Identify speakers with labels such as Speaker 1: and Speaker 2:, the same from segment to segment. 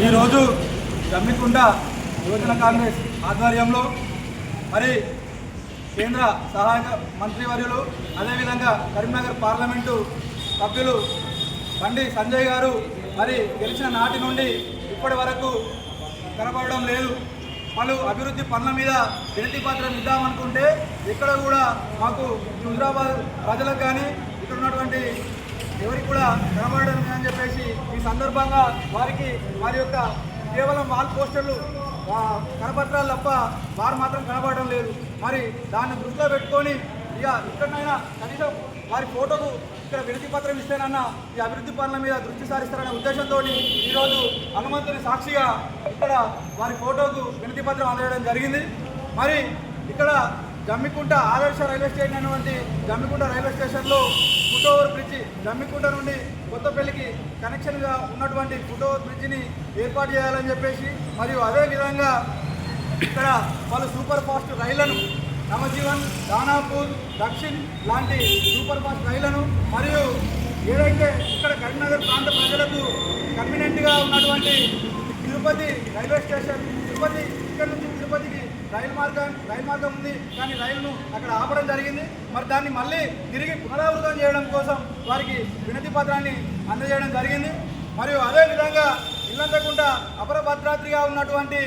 Speaker 1: ఈరోజు జమ్మికుంట యువజన కాంగ్రెస్ ఆధ్వర్యంలో మరి కేంద్ర సహాయక మంత్రివర్యులు అదేవిధంగా కరీంనగర్ పార్లమెంటు సభ్యులు బండి సంజయ్ గారు మరి గెలిచిన నాటి నుండి ఇప్పటి వరకు కనబడడం లేదు. పలు అభివృద్ధి పనుల మీద వినతి పాత్ర ఇద్దామనుకుంటే ఇక్కడ కూడా మాకు హుజరాబాద్ ప్రజలకు కానీ ఇక్కడ ఉన్నటువంటి ఎవరికి కూడా కనబడడం లేదని చెప్పేసి ఈ సందర్భంగా వారికి వారి యొక్క కేవలం వాల్ పోస్టర్లు కనపత్రాలు తప్ప వారు మాత్రం కనబడడం లేదు. మరి దాన్ని దృష్టిలో పెట్టుకొని ఇక ఇక్కడనైనా కనీసం వారి ఫోటోకు ఇక్కడ వినతి పత్రం ఇస్తేనన్నా ఈ అభివృద్ధి పనుల మీద దృష్టి సారిస్తారనే ఉద్దేశంతో ఈరోజు హనుమంతుని సాక్షిగా ఇక్కడ వారి ఫోటోకు వినతి పత్రం అందజేయడం జరిగింది. మరి ఇక్కడ జమ్మికుంట ఆదర్శ రైల్వే స్టేషన్ అనేటువంటి జమ్మికుంట రైల్వే స్టేషన్లో ఫుట్ ఓవర్ బ్రిడ్జ్ జమ్మికుంట నుండి కొత్తపల్లికి కనెక్షన్గా ఉన్నటువంటి ఫుట్ ఓవర్ బ్రిడ్జిని ఏర్పాటు చేయాలని చెప్పేసి మరియు అదే విధంగా ఇక్కడ పలు సూపర్ ఫాస్ట్ రైళ్ళను నవజీవన్ దానాపూర్ దక్షిణ్ లాంటి సూపర్ ఫాస్ట్ రైళ్ళను మరియు ఏదైతే ఇక్కడ కరీంనగర్ ప్రాంత ప్రజలకు కన్వీనెంట్గా ఉన్నటువంటి తిరుపతి రైల్వే స్టేషన్ తిరుపతి ఇక్కడ నుంచి తిరుపతికి రైలు మార్గం రైలు మార్గం ఉంది కానీ రైలును అక్కడ ఆపడం జరిగింది. మరి దాన్ని మళ్ళీ తిరిగి పునరావృతం చేయడం కోసం వారికి వినతి పత్రాన్ని అందజేయడం జరిగింది. మరియు అదేవిధంగా ఇల్లంతకుండా అపర భద్రాద్రిగా ఉన్నటువంటి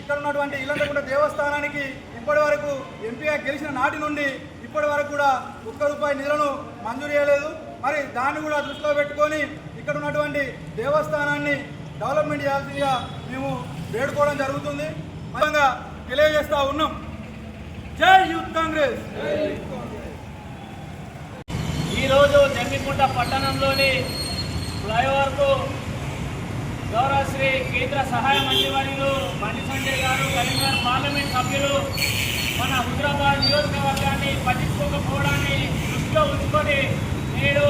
Speaker 1: ఇక్కడ ఉన్నటువంటి ఇల్లంతకుంట దేవస్థానానికి ఇప్పటి వరకు ఎంపీగా గెలిచిన నాటి నుండి ఇప్పటి వరకు కూడా ఒక్క రూపాయి నిధులను మంజూరు చేయలేదు. మరి దాన్ని కూడా దృష్టిలో పెట్టుకొని ఇక్కడ ఉన్నటువంటి దేవస్థానాన్ని డెవలప్మెంట్ చేయాల్సిందిగా మేము వేడుకోవడం జరుగుతుంది. ముఖ్యంగా తెలియజేస్తా ఉన్నాం. జై యూత్ కాంగ్రెస్.
Speaker 2: ఈరోజు జమ్మికుంట పట్టణంలోని ఫ్లైఓవర్కు గౌరవ శ్రీ కేంద్ర సహాయ మంత్రివర్యులు బండి సంజయ్ గారు కరీంనగర్ పార్లమెంట్ సభ్యులు మన హుజరాబాద్ నియోజకవర్గాన్ని పట్టించుకోకపోవడాన్ని దృష్టిలో ఉంచుకొని నేడు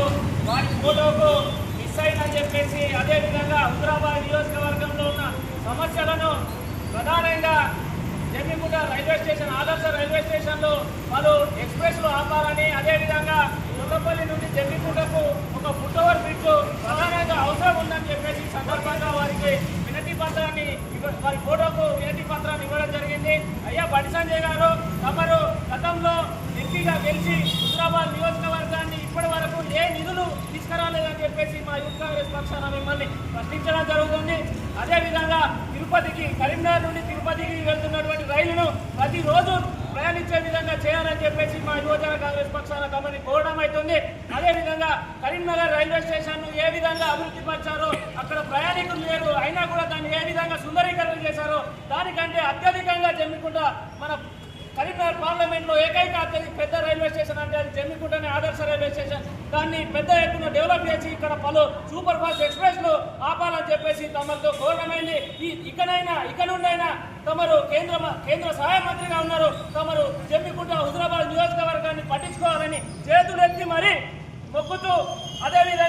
Speaker 2: వారి ఫోటోకు మిస్ అయిందని చెప్పేసి అదేవిధంగా హుజరాబాద్ నియోజకవర్గంలో ఉన్న సమస్యలను ప్రధానంగా Jammikunta railway station Adarsh railway స్టేషన్లో వారు ఎక్స్ప్రెస్లు ఆపాలని అదేవిధంగా కొత్తపల్లి నుండి జమ్మికుంటకు ఒక ఫుట్ ఓవర్ బ్రిడ్జ్ ప్రధానంగా అవసరం ఉందని చెప్పేసి సందర్భంగా వారికి వినతి పత్రాన్ని ఇవ్వ- వారి ఫోటోకు వినతి పత్రాన్ని ఇవ్వడం జరిగింది. అయ్యా బండి సంజయ్ గారు తమరు గతంలో ఎంపీగా గెలిచి హుజరాబాద్ నియోజకవర్గాన్ని ఇప్పటి వరకు ఏ నిధులు తీసుకురాలేదని చెప్పేసి మా యూత్ కాంగ్రెస్ పక్షాన మిమ్మల్ని ప్రశ్నించడం జరుగుతుంది. అదేవిధంగా తిరుపతికి కరీంనగర్ నుండి తిరుపతికి వెళ్తున్నటువంటి రైలును ప్రతిరోజు ప్రయాణించే విధంగా చేయాలని చెప్పేసి మా యువజన కాంగ్రెస్ పక్షాన కమని కోరడం అవుతుంది. అదేవిధంగా కరీంనగర్ రైల్వే స్టేషన్ను ఏ విధంగా అభివృద్ధి పరిచారో అక్కడ ప్రయాణికులు లేరు అయినా కూడా దాన్ని ఏ విధంగా సుందరీకరణ చేశారో దానికంటే అత్యధికంగా జమ్మికుంటా మన కరీంనగర్ పార్లమెంట్లో ఏకైక అత్యధిక పెద్ద రైల్వే స్టేషన్ అంటే అది జమ్మికుంటనే ఆదర్శ రైల్వే స్టేషన్. దాన్ని పెద్ద ఎత్తున డెవలప్ చేసి ఇక్కడ పలు సూపర్ ఫాస్ట్ ఎక్స్ప్రెస్లు చెప్పేసి తమతో కోరడమైంది ఈ ఇకనైనా ఇక నుండైనా తమరు కేంద్ర కేంద్ర సహాయ మంత్రిగా ఉన్నారు. తమరు జమ్మికుంట హుజరాబాద్ నియోజకవర్గాన్ని పట్టించుకోవాలని చేతులెత్తి మరి మొక్కుతూ అదేవిధంగా